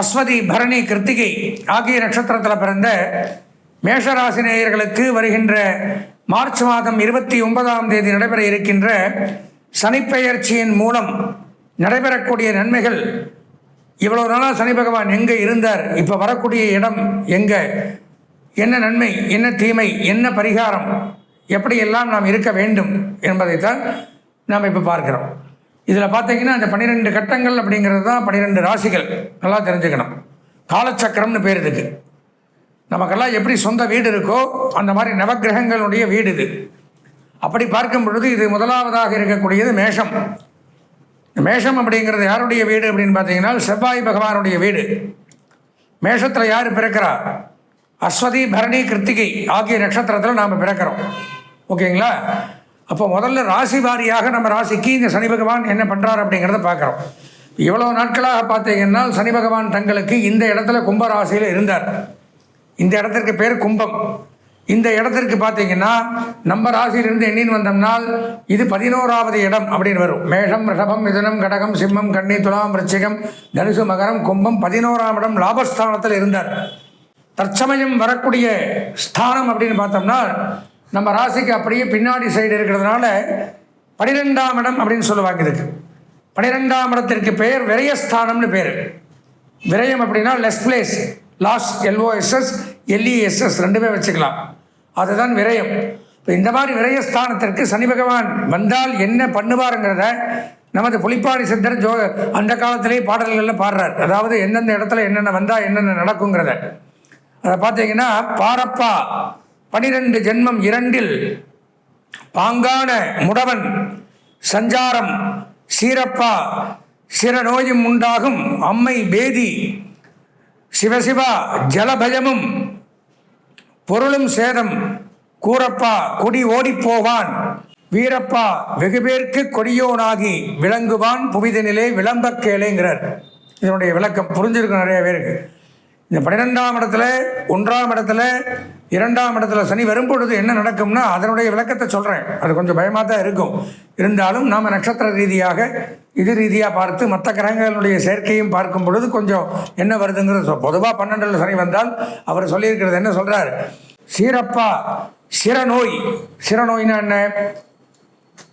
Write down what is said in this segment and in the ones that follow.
அஸ்வதி பரணி கிருத்திகை ஆகிய நட்சத்திரத்தில் பிறந்த மேஷராசி நேயர்களுக்கு வருகின்ற மார்ச் மாதம் இருபத்தி ஒன்பதாம் தேதி நடைபெற இருக்கின்ற சனிப்பெயர்ச்சியின் மூலம் நடைபெறக்கூடிய நன்மைகள். இவ்வளோ நாளாக சனி பகவான் எங்கே இருந்தார்? இப்போ வரக்கூடிய இடம் எங்கே? என்ன நன்மை என்ன தீமை என்ன பரிகாரம்? எப்படியெல்லாம் நாம் இருக்க வேண்டும் என்பதைத்தான் நாம் இப்போ பார்க்கிறோம். இதில் பார்த்தீங்கன்னா இந்த பன்னிரெண்டு கட்டங்கள் அப்படிங்கிறது தான் பன்னிரெண்டு ராசிகள். நல்லா தெரிஞ்சுக்கணும். காலச்சக்கரம்னு பேர் இதுக்கு. நமக்கெல்லாம் எப்படி சொந்த வீடு இருக்கோ அந்த மாதிரி நவக்கிரகங்களுடைய வீடு இது. அப்படி பார்க்கும் பொழுது இது முதலாவதாக இருக்கக்கூடியது மேஷம். மேஷம் அப்படிங்கிறது யாருடைய வீடு அப்படின்னு பார்த்தீங்கன்னா செவ்வாய் பகவானுடைய வீடு. மேஷத்தில் யார் பிறக்கிறா? அஸ்வதி பரணி கிருத்திகை ஆகிய நட்சத்திரத்தில் நாம் பிறக்கிறோம். ஓகேங்களா? அப்போ முதல்ல ராசி வாரியாக நம்ம ராசிக்கு இந்த சனி பகவான் என்ன பண்ணுறார் அப்படிங்கிறத பார்க்குறோம். இவ்வளோ நாட்களாக பார்த்தீங்கன்னா சனி பகவான் தங்களுக்கு இந்த இடத்துல கும்ப ராசியில் இருந்தார். இந்த இடத்திற்கு பேர் கும்பம். இந்த இடத்திற்கு பார்த்தீங்கன்னா நம்ம ராசியிலிருந்து எண்ணின்னு வந்தோம்னால் இது பதினோராவது இடம் அப்படின்னு வரும். மேஷம் ரிஷபம் மிதுனம் கடகம் சிம்மம் கண்ணி துலாம் ரிச்சிகம் தனுசு மகரம் கும்பம் பதினோராம் இடம் லாபஸ்தானத்தில் இருந்தார். தற்சமயம் வரக்கூடிய ஸ்தானம் அப்படின்னு பார்த்தோம்னா நம்ம ராசிக்கு அப்படியே பின்னாடி சைடு இருக்கிறதுனால பனிரெண்டாம் இடம் அப்படின்னு சொல்லுவாங்க இதுக்கு பனிரெண்டாம் இடத்திற்கு பெயர் விரயஸ்தானம்னு பேர். விரயம் அப்படின்னா less place loss L O S S L E S S ரெண்டுமே வச்சுக்கலாம். அதுதான் விரயம். இப்போ இந்த மாதிரி விரயஸ்தானத்திற்கு சனி பகவான் வந்தால் என்ன பண்ணுவாருங்கிறத நமது புலிப்பாடி சித்தர் ஜோ அந்த காலத்திலே பாடல்களில் பாடுறார். அதாவது எந்தெந்த இடத்துல என்னென்ன வந்தால் என்னென்ன நடக்குங்கிறத. அதை பார்த்தீங்கன்னா பாரப்பா பனிரெண்டு ஜென்மம் இரண்டில் பாங்கான முடவன் சஞ்சாரம் சீரப்பா சிற நோயும் உண்டாகும் அம்மை பேதி சிவசிவா ஜலபயமும் பொருளும் சேதம் கூரப்பா கொடி ஓடிப்போவான் வீரப்பா வெகுபேர்க்கு கொடியோனாகி விளங்குவான் புவிதனிலே விளம்பக்கேளைங்கிறார் இதனுடைய விளக்கம் புரிஞ்சிருக்கும் நிறைய பேருக்கு. இந்த பன்னிரெண்டாம் இடத்துல ஒன்றாம் இடத்துல இரண்டாம் இடத்துல சனி வரும் பொழுது என்ன நடக்கும்னா அதனுடைய விளக்கத்தை சொல்கிறேன் அது கொஞ்சம் பயமாக தான் இருக்கும். இருந்தாலும் நாம் நட்சத்திர ரீதியாக இது ரீதியாக பார்த்து மற்ற கிரகங்களுடைய சேர்க்கையும் பார்க்கும் பொழுது கொஞ்சம் என்ன வருதுங்கிறது பொதுவாக பன்னெண்டில் சனி வந்தால் அவர் சொல்லியிருக்கிறது என்ன சொல்கிறார் சீரப்பா சிறநோய். சிறநோய்னா என்ன?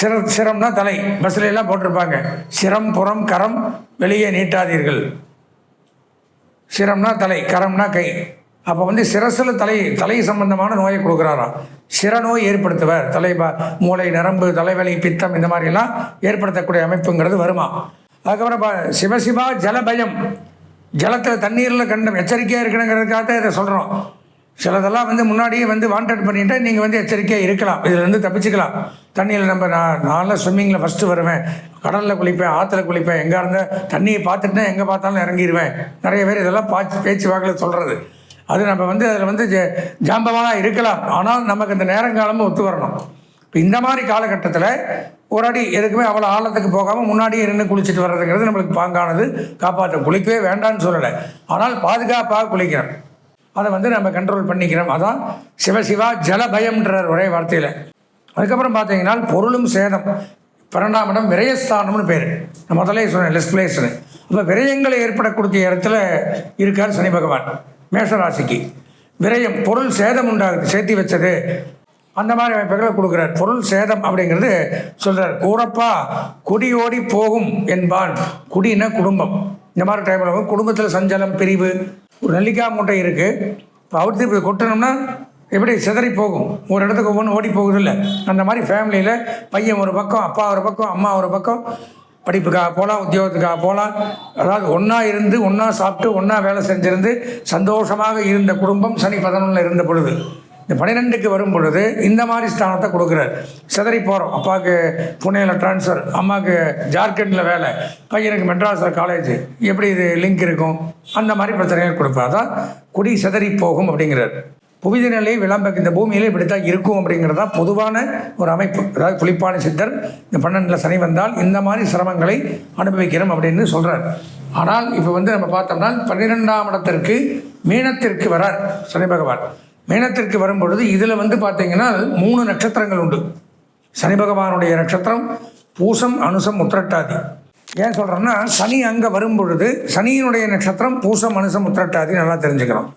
சிர சிரம்னா தலை. பஸ்ல எல்லாம் போட்டிருப்பாங்க. சிரம் புறம் கரம் வெளியே நீட்டாதீர்கள். சிரம்னா தலை கரம்னா கை. அப்போ வந்து சிரசில் தலை தலை சம்பந்தமான நோயை கொடுக்குறாராம். சிரநோய் ஏற்படுத்துவர். தலை ப மூளை நரம்பு தலைவலி பித்தம் இந்த மாதிரிலாம் ஏற்படுத்தக்கூடிய அமைப்புங்கிறது வருமா அதுக்கப்புறம் ப- சிவசிவா ஜலபயம். ஜலத்தில் தண்ணீரில் கண்டம் எச்சரிக்கையாக இருக்கணுங்கிறதுக்காக தான் இதை சொல்கிறோம் சிலதெல்லாம் வந்து முன்னாடியே வந்து வாண்டட் பண்ணிட்டு நீங்கள் வந்து எச்சரிக்கையாக இருக்கலாம். இதுலேருந்து தப்பிச்சுக்கலாம். தண்ணியில் நம்ம நான் நான்லாம் ஸ்விம்மிங்கில் ஃபஸ்ட்டு வருவேன். கடலில் குளிப்பேன் ஆற்றுல குளிப்பேன். எங்கே இருந்தால் தண்ணியை பார்த்துட்டுனா எங்கே பார்த்தாலும் இறங்கிடுவேன் நிறைய பேர் இதெல்லாம் பாச்சு பேச்சு வாக்கில் சொல்கிறது அது நம்ம வந்து அதில் வந்து ஜாம்பவானாக இருக்கலாம். ஆனால் நமக்கு இந்த நேரங்காலமும் ஒத்து வரணும். இப்போ இந்த மாதிரி காலகட்டத்தில் ஒரு அடி எதுக்குமே அவ்வளோ ஆழத்துக்கு போகாமல் முன்னாடியே இருந்து குளிச்சுட்டு வர்றதுங்கிறது நம்மளுக்கு பாங்கானது. காப்பாற்றும் குளிக்கவே வேண்டாம்னு சொல்லலை. ஆனால் பாதுகாப்பாக குளிக்கிறேன் அதை வந்து நம்ம கண்ட்ரோல் பண்ணிக்கிறோம். அதான் சிவசிவா ஜலபயம்ன்றார் ஒரே வார்த்தையில். அதுக்கப்புறம் பார்த்தீங்கன்னா பொருளும் சேதம். பன்னெண்டாம் இடம் விரயஸ்தானம்னு பேர். நான் முதல்ல சொன்னேன் லெஸ் பிளேஸ்னு அப்போ விரயங்களை ஏற்படக்கூடிய இடத்துல இருக்கார் சனி பகவான் மேஷராசிக்கு. விரயம் பொருள் சேதம் உண்டாகுது சேர்த்தி வச்சது. அந்த மாதிரி அமைப்புகளை கொடுக்குறார். பொருள் சேதம் அப்படிங்கிறது சொல்கிறார் கூறப்பா குடியோடி போகும் என்பான். குடின குடும்பம். இந்த மாதிரி டைமில் குடும்பத்தில் சஞ்சலம் பிரிவு ஒரு நெல்லிக்காய் மூட்டை இருக்குது இப்போ அவுத்து இப்படி கொட்டணும்னா எப்படி சிதறி போகும்? ஒரு இடத்துக்கு ஒவ்வொன்று ஓடி போகுது இல்லை அந்த மாதிரி ஃபேமிலியில் பையன் ஒரு பக்கம் அப்பா ஒரு பக்கம் அம்மா ஒரு பக்கம். படிப்புக்காக போகலாம் உத்தியோகத்துக்காக போகலாம் அதாவது ஒன்றா இருந்து ஒன்றா சாப்பிட்டு ஒன்றா வேலை செஞ்சிருந்து சந்தோஷமாக இருந்த குடும்பம் சனி பதினொன்றில் இருந்த பொழுது. இந்த பன்னிரெண்டுக்கு வரும் பொழுது இந்த மாதிரி ஸ்தானத்தை கொடுக்குறார். சிதறி போகிறோம் அப்பாவுக்கு புனேயில் ட்ரான்ஸ்ஃபர் அம்மாவுக்கு ஜார்க்கண்டில் வேலை பையனுக்கு மெட்ராஸில் காலேஜ் எப்படி இது லிங்க் இருக்கும்? அந்த மாதிரி பிரச்சனைகள் கொடுப்பார் அதான் குடி சிதறி போகும் அப்படிங்கிறார். புவித நிலை விளம்பக்கு இந்த பூமியிலே இப்படித்தான் இருக்கும் அப்படிங்கிறது தான் பொதுவான ஒரு அமைப்பு. அதாவது குளிப்பான சித்தர் இந்த பன்னெண்டில் சனி வந்தால் இந்த மாதிரி சிரமங்களை அனுபவிக்கிறோம் அப்படின்னு சொல்கிறார் ஆனால் இப்போ வந்து நம்ம பார்த்தோம்னா பன்னிரெண்டாம் இடத்திற்கு மீனத்திற்கு வரார் சனி பகவான். மேனத்திற்கு வரும் பொழுது இதில் வந்து பார்த்தீங்கன்னா மூணு நட்சத்திரங்கள் உண்டு. சனி பகவானுடைய நட்சத்திரம் பூசம் அனுசம் உத்திரட்டாதி. ஏன் சொல்கிறேன்னா சனி அங்கே வரும் பொழுது சனியினுடைய நட்சத்திரம் பூசம் மனுஷம் உத்திரட்டாதி நல்லா தெரிஞ்சுக்கணும்.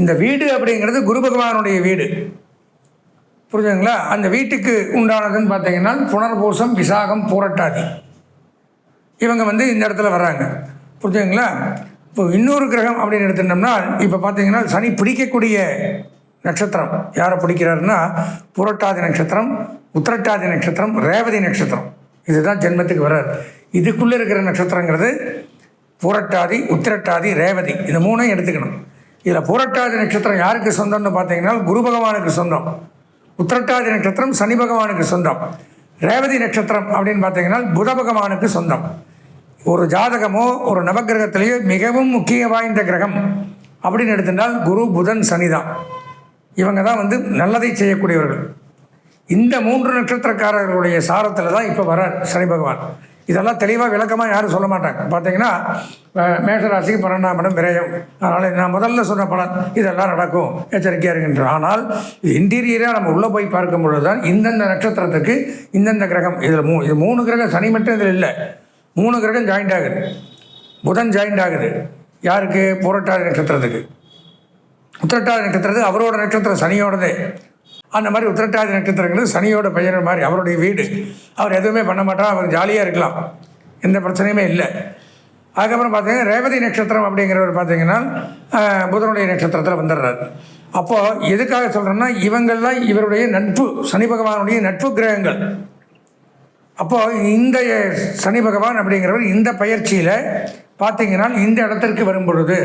இந்த வீடு அப்படிங்கிறது குரு பகவானுடைய வீடு. புரிஞ்சுங்களா அந்த வீட்டுக்கு உண்டானதுன்னு பார்த்தீங்கன்னா புனர்பூசம் விசாகம் பூரட்டாதி. இவங்க வந்து இந்த இடத்துல வர்றாங்க. புரிஞ்சுங்களா இப்போ இன்னொரு கிரகம் அப்படின்னு எடுத்துட்டோம்னா இப்போ பார்த்தீங்கன்னா சனி பிடிக்கக்கூடிய நட்சத்திரம். யாரை பிடிக்கிறாருன்னா புரட்டாதி நட்சத்திரம் உத்திரட்டாதி நட்சத்திரம் ரேவதி நட்சத்திரம். இதுதான் ஜென்மத்துக்கு வர்றார். இதுக்குள்ளே இருக்கிற நட்சத்திரங்கிறது புரட்டாதி உத்திரட்டாதி ரேவதி. இந்த மூணையும் எடுத்துக்கணும். இதில் புரட்டாதி நட்சத்திரம் யாருக்கு சொந்தம்னு பார்த்தீங்கன்னா குரு பகவானுக்கு சொந்தம். உத்திரட்டாதி நட்சத்திரம் சனி பகவானுக்கு சொந்தம். ரேவதி நட்சத்திரம் அப்படின்னு பார்த்தீங்கன்னா புத பகவானுக்கு சொந்தம். ஒரு ஜாதகமோ ஒரு நவக்கிரகத்திலேயோ மிகவும் முக்கிய வாய்ந்த கிரகம். அப்படின்னு எடுத்துட்டால் குரு புதன் சனி தான் இவங்க தான் வந்து நல்லதை செய்யக்கூடியவர்கள். இந்த மூன்று நட்சத்திரக்காரர்களுடைய சாரத்தில் தான் இப்போ வர சனி பகவான். இதெல்லாம் தெளிவாக விளக்கமாக யாரும் சொல்ல மாட்டாங்க. பார்த்தீங்கன்னா மேஷராசிக்கு பன்னெண்டாம் இடம் விரயம். அதனால் நான் முதல்ல சொன்ன பலன் இதெல்லாம் நடக்கும். எச்சரிக்கையாக இருக்கின்ற. ஆனால் இன்டீரியராக நம்ம உள்ளே போய் பார்க்கும் பொழுது தான் இந்தந்த நட்சத்திரத்துக்கு இந்தந்த கிரகம். இதில் மூ இது மூணு கிரகம் சனி மட்டும் இதில் இல்லை. மூணு கிரகம் ஜாயிண்ட் ஆகுது. புதன் ஜாயிண்ட் ஆகுது. யாருக்கு? புரட்டாதி நட்சத்திரத்துக்கு. உத்திரட்டாதி நட்சத்திரத்து அவரோட நட்சத்திரம் சனியோடது. அந்த மாதிரி உத்திரட்டாதி நட்சத்திரங்கிறது சனியோட பெயர் மாதிரி அவருடைய வீடு. அவர் எதுவுமே பண்ண மாட்டார் அவர் ஜாலியாக இருக்கலாம். எந்த பிரச்சனையுமே இல்லை. அதுக்கப்புறம் பார்த்தீங்கன்னா ரேவதி நட்சத்திரம் அப்படிங்கிறவர் பார்த்தீங்கன்னா புதனுடைய நட்சத்திரத்தில் வந்துடுறாரு. அப்போது எதுக்காக சொல்கிறேன்னா இவங்கள்லாம் இவருடைய நட்பு சனி பகவானுடைய நட்பு கிரகங்கள். அப்போது இந்த சனி பகவான் அப்படிங்கிறவர் இந்த பயிற்சியில் பார்த்தீங்கன்னா இந்த இடத்திற்கு வரும் பொழுது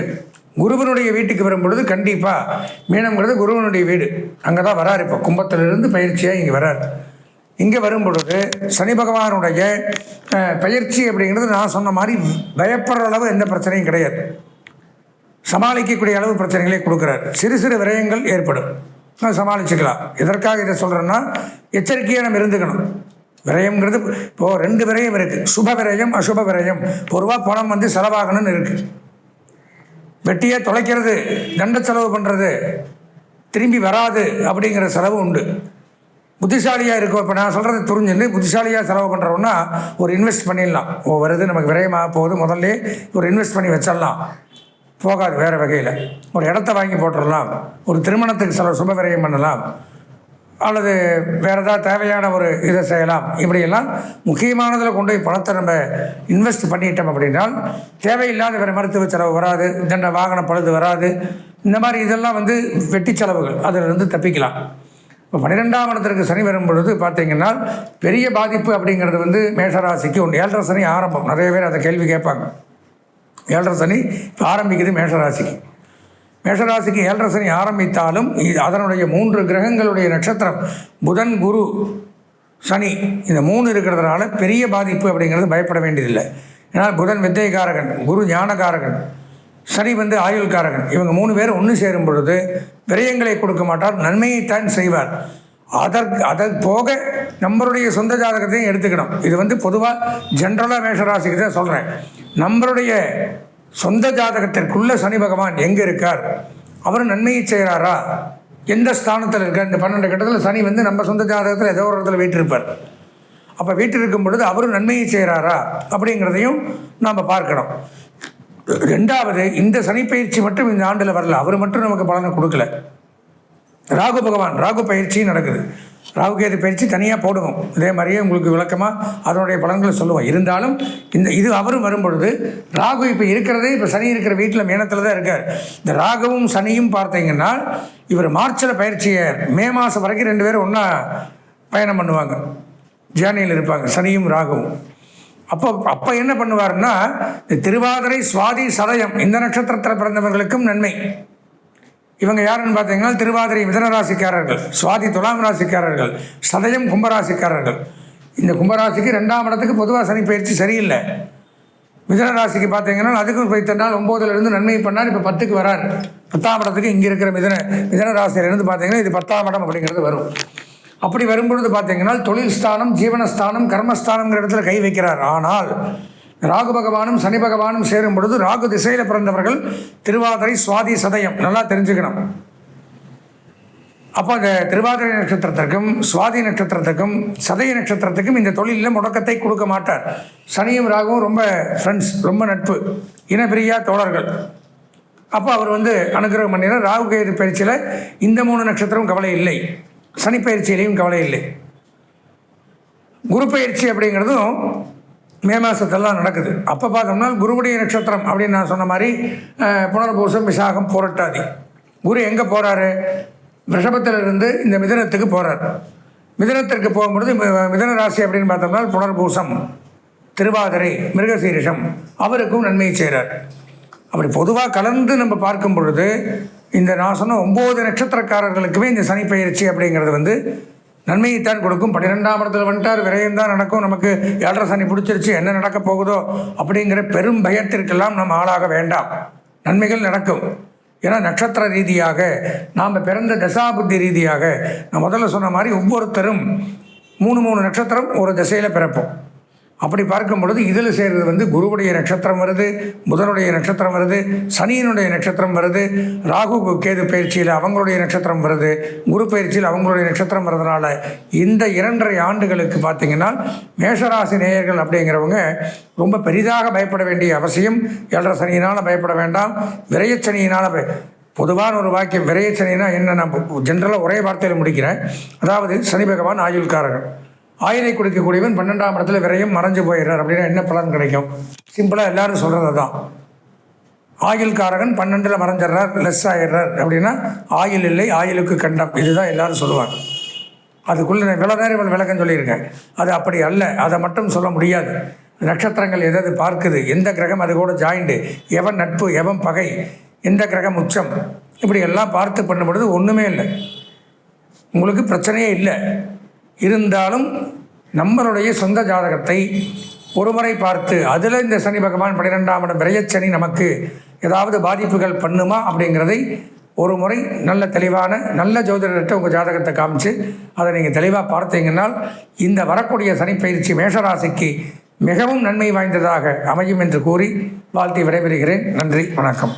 குருவனுடைய வீட்டுக்கு வரும் பொழுது கண்டிப்பாக மீனம்ங்கிறது குருவனுடைய வீடு. அங்கே தான் வராரு இப்போ. கும்பத்திலிருந்து பயிற்சியாக இங்கே வரார். இங்கே வரும் பொழுது சனி பகவானுடைய பயிற்சி அப்படிங்கிறது நான் சொன்ன மாதிரி பயப்படுற அளவு எந்த பிரச்சனையும் கிடையாது. சமாளிக்கக்கூடிய அளவு பிரச்சனைகளை கொடுக்குறாரு. சிறு சிறு விரயங்கள் ஏற்படும். சமாளிச்சுக்கலாம். எதற்காக இதை சொல்கிறேன்னா எச்சரிக்கையாக நம்ம இருந்துக்கணும். விரயம்ங்கிறது இப்போது ரெண்டு விரயம் இருக்குது சுப விரயம் அசுப விரயம் பொதுவாக பணம் வந்து செலவாகணும்னு இருக்குது வெட்டியை தொலைக்கிறது தண்ட செலவு பண்ணுறது திரும்பி வராது அப்படிங்கிற செலவு உண்டு. புத்திசாலியாக இருக்கும் இப்போ நான் சொல்கிறது புரிஞ்சுன்னு புத்திசாலியாக செலவு பண்ணுறோன்னா ஒரு இன்வெஸ்ட் பண்ணிடலாம். ஓ வருது நமக்கு விரயமாக போகுது முதல்ல ஒரு இன்வெஸ்ட் பண்ணி வச்சிடலாம். போகாது வேறு வகையில். ஒரு இடத்த வாங்கி போட்டுடலாம். ஒரு திருமணத்துக்கு செலவு சுப விரயம் பண்ணலாம். அல்லது வேறு ஏதாவது தேவையான ஒரு இதை செய்யலாம். இப்படியெல்லாம் முக்கியமானதில் கொண்டு போய் பணத்தை நம்ம இன்வெஸ்ட் பண்ணிட்டோம் அப்படின்னால் தேவையில்லாத வேறு மருத்துவ செலவு வராது தண்ட வாகன பழுது வராது இந்த மாதிரி இதெல்லாம் வந்து வெட்டி செலவுகள் அதிலிருந்து தப்பிக்கலாம். இப்போ பன்னிரெண்டாம் இடத்திற்கு சனி வரும் பொழுது பார்த்தீங்கன்னா பெரிய பாதிப்பு அப்படிங்கிறது வந்து மேஷராசிக்கு ஒன்று ஏழரை சனி ஆரம்பம். நிறைய பேர் அதை கேள்வி கேட்பாங்க. ஏழரை சனி இப்போ ஆரம்பிக்குது மேஷராசிக்கு. மேஷராசிக்கு ஏழரை சனி ஆரம்பித்தாலும் இது அதனுடைய மூன்று கிரகங்களுடைய நட்சத்திரம் புதன் குரு சனி இந்த மூணு இருக்கிறதுனால பெரிய பாதிப்பு அப்படிங்கிறது பயப்பட வேண்டியதில்லை. ஏன்னா புதன் வித்தைகாரகன் குரு ஞானகாரகன் சனி வந்து ஆயுள்காரகன். இவங்க மூணு பேர் ஒன்று சேரும் பொழுது விரயங்களை கொடுக்க மாட்டார் நன்மையைத்தான் செய்வார். அதற்கு அதற்கு போக நம்மளுடைய சொந்த ஜாதகத்தையும் எடுத்துக்கணும். இது வந்து பொதுவாக ஜென்ரலாக மேஷராசிக்கு தான் சொல்கிறேன் நம்மளுடைய சொந்த ஜாதகத்திற்குள்ள சனி பகவான் எங்கே இருக்கார்? அவர் நன்மையை செய்கிறாரா? எந்த ஸ்தானத்தில் இருக்கார்? இந்த பன்னெண்டு கட்டத்தில் சனி வந்து நம்ம சொந்த ஜாதகத்தில் ஏதோ ஒரு இடத்துல வீட்டிருப்பார். அப்போ வீட்டில் இருக்கும் பொழுது அவரும் நன்மையை செய்கிறாரா? அப்படிங்கிறதையும் நாம் பார்க்கணும். ரெண்டாவது இந்த சனி பயிற்சி மட்டும் இந்த ஆண்டில் வரல. அவர் மட்டும் நமக்கு பலனை கொடுக்கல. ராகு பகவான் ராகு பயிற்சி நடக்குது. ராகுகேது பயிற்சி தனியாக போடுவோம். இதே மாதிரியே உங்களுக்கு விளக்கமாக அதனுடைய பலன்களை சொல்லுவோம். இருந்தாலும் இந்த இது அவரும் வரும்பொழுது ராகு இப்போ இருக்கிறதே இப்போ சனி இருக்கிற வீட்டில் மேனத்தில் தான் இருக்கார். இந்த ராகுவும் சனியும் பார்த்தீங்கன்னா இவர் மார்ச்சில் பயிற்சியை மே மாதம் வரைக்கும் ரெண்டு பேரும் ஒன்றா பயணம் பண்ணுவாங்க. ஜேர்னியில் இருப்பாங்க சனியும் ராகுவும். அப்போ அப்போ என்ன பண்ணுவாருன்னா இந்த திருவாதிரை சுவாதி சதயம் இந்த நட்சத்திரத்தில் பிறந்தவர்களுக்கும் நன்மை. இவங்க யாருன்னு பார்த்தீங்கன்னா திருவாதிரை மிதன ராசிக்காரர்கள் சுவாதி துலாம் ராசிக்காரர்கள் சதயம் கும்பராசிக்காரர்கள். இந்த கும்பராசிக்கு ரெண்டாம் இடத்துக்கு பொதுவாக சனி பயிற்சி சரியில்லை. மிதன ராசிக்கு பார்த்தீங்கன்னா அதுக்கும் போய் நாள் ஒம்போதுல இருந்து நன்மை பண்ணார் இப்போ பத்துக்கு வரார். பத்தாம் இடத்துக்கு இங்கே இருக்கிற மிதன மிதன ராசியிலிருந்து பார்த்தீங்கன்னா இது பத்தாம் இடம் அப்படிங்கிறது வரும். அப்படி வரும்பொழுது பார்த்தீங்கன்னா தொழில் ஸ்தானம் ஜீவனஸ்தானம் கர்மஸ்தானங்கிற இடத்துல கை வைக்கிறார். ஆனால் ராகு பகவானும் சனி பகவானும் சேரும் பொழுது ராகு திசையில் பிறந்தவர்கள் திருவாதிரை சுவாதி சதயம் நல்லா தெரிஞ்சுக்கணும். அப்போ அந்த திருவாதிரை நட்சத்திரத்திற்கும் சுவாதி நட்சத்திரத்துக்கும் சதய நட்சத்திரத்துக்கும் இந்த தொழிலில் முடக்கத்தை கொடுக்க மாட்டார். சனியும் ராகுவும் ரொம்ப ஃப்ரெண்ட்ஸ் ரொம்ப நட்பு இனப்பிரியா தோழர்கள். அப்போ அவர் வந்து அனுகிரகம் பண்ணினார் ராகு கேது பயிற்சியில் இந்த மூணு நட்சத்திரமும் கவலை இல்லை. சனி பயிற்சியிலையும் கவலை இல்லை. குரு பயிற்சி அப்படிங்கிறதும் மே மாதத்தெல்லாம் நடக்குது. அப்போ பார்த்தோம்னா குருவுடைய நட்சத்திரம் அப்படின்னு நான் சொன்ன மாதிரி புனர்பூசம் விசாகம் புரட்டாதி. குரு எங்கே போகிறாரு ரிஷபத்திலிருந்து இந்த மிதனத்துக்கு போகிறார் மிதனத்திற்கு போகும்பொழுது மிதன ராசி அப்படின்னு பார்த்தோம்னா புனர்பூசம் திருவாதிரை மிருகசீரிஷம். அவருக்கும் நன்மையை செய்கிறார் அப்படி பொதுவாக கலந்து நம்ம பார்க்கும் பொழுது இந்த நான் சொன்ன ஒம்பது நட்சத்திரக்காரர்களுக்குமே இந்த சனி பயிற்சி அப்படிங்கிறது வந்து நன்மையைத்தான் கொடுக்கும். பன்னிரெண்டாம் இடத்துல வந்துட்டார் விரயம் தான் நடக்கும். நமக்கு ஏழரை சனி பிடிச்சிருச்சு என்ன நடக்க போகுதோ அப்படிங்கிற பெரும் பயத்திற்கெல்லாம் நம்ம ஆளாக வேண்டாம். நன்மைகள் நடக்கும். ஏன்னா நட்சத்திர ரீதியாக நாம் பிறந்த தசாபுத்தி ரீதியாக நான் முதல்ல சொன்ன மாதிரி ஒவ்வொருத்தரும் மூணு மூணு நட்சத்திரம் ஒரு திசையில் பிறப்போம். அப்படி பார்க்கும் பொழுது இதில் சேர்றது வந்து குருவுடைய நட்சத்திரம் வருது புதனுடைய நட்சத்திரம் வருது சனியினுடைய நட்சத்திரம் வருது ராகு கேது பயிற்சியில் அவங்களுடைய நட்சத்திரம் வருது குரு பயிற்சியில் அவங்களுடைய நட்சத்திரம் வர்றதுனால இந்த இரண்டரை ஆண்டுகளுக்கு பார்த்தீங்கன்னா மேஷராசி நேயர்கள் அப்படிங்கிறவங்க ரொம்ப பெரிதாக பயப்பட வேண்டிய அவசியம். ஏழரை சனியினால் பயப்பட வேண்டாம். விரையச்சனியினால் பொதுவான ஒரு வாக்கியம் விரையச்சனின்னா என்ன நான் ஜென்ரலாக ஒரே வார்த்தையில் முடிக்கிறேன். அதாவது சனி பகவான் ஆயுள்காரகன். ஆயிலை கொடுக்கக்கூடியவன் பன்னெண்டாம் இடத்துல விரையும் மறைஞ்சு போயிடுறார். அப்படின்னா என்ன பலன் கிடைக்கும்? சிம்பிளாக எல்லாரும் சொல்கிறது தான் ஆயுள்காரகன் பன்னெண்டில் மறைஞ்சிடுறார் லெஸ் ஆகிடுறார் அப்படின்னா ஆயில் இல்லை ஆயிலுக்கு கண்டம். இதுதான் எல்லாரும் சொல்லுவாங்க. அதுக்குள்ளே நான் இவ்வளோ நேரம் இவ்வளோ விளக்கம் சொல்லியிருக்கேன். அது அப்படி அல்ல. அதை மட்டும் சொல்ல முடியாது. நட்சத்திரங்கள் எதாவது பார்க்குது? எந்த கிரகம் அது கூட ஜாயிண்டு எவன் நட்பு எவன் பகை? எந்த கிரகம் உச்சம்? இப்படி எல்லாம் பார்த்து பண்ணும்பொழுது ஒன்றுமே இல்லை. உங்களுக்கு பிரச்சனையே இல்லை. இருந்தாலும் நம்மளுடைய சொந்த ஜாதகத்தை ஒருமுறை பார்த்து அதில் இந்த சனி பகவான் பன்னிரெண்டாம் இடம் விரையச்சனி நமக்கு ஏதாவது பாதிப்புகள் பண்ணுமா அப்படிங்கிறதை ஒரு முறை நல்ல தெளிவான நல்ல ஜோதிடர்கிட்ட உங்கள் ஜாதகத்தை காமிச்சு அதை நீங்கள் தெளிவாக பார்த்தீங்கன்னால் இந்த வரக்கூடிய சனிப்பயிற்சி மேஷராசிக்கு மிகவும் நன்மை வாய்ந்ததாக அமையும் என்று கூறி வாழ்த்தி விடைபெறுகிறேன். நன்றி வணக்கம்.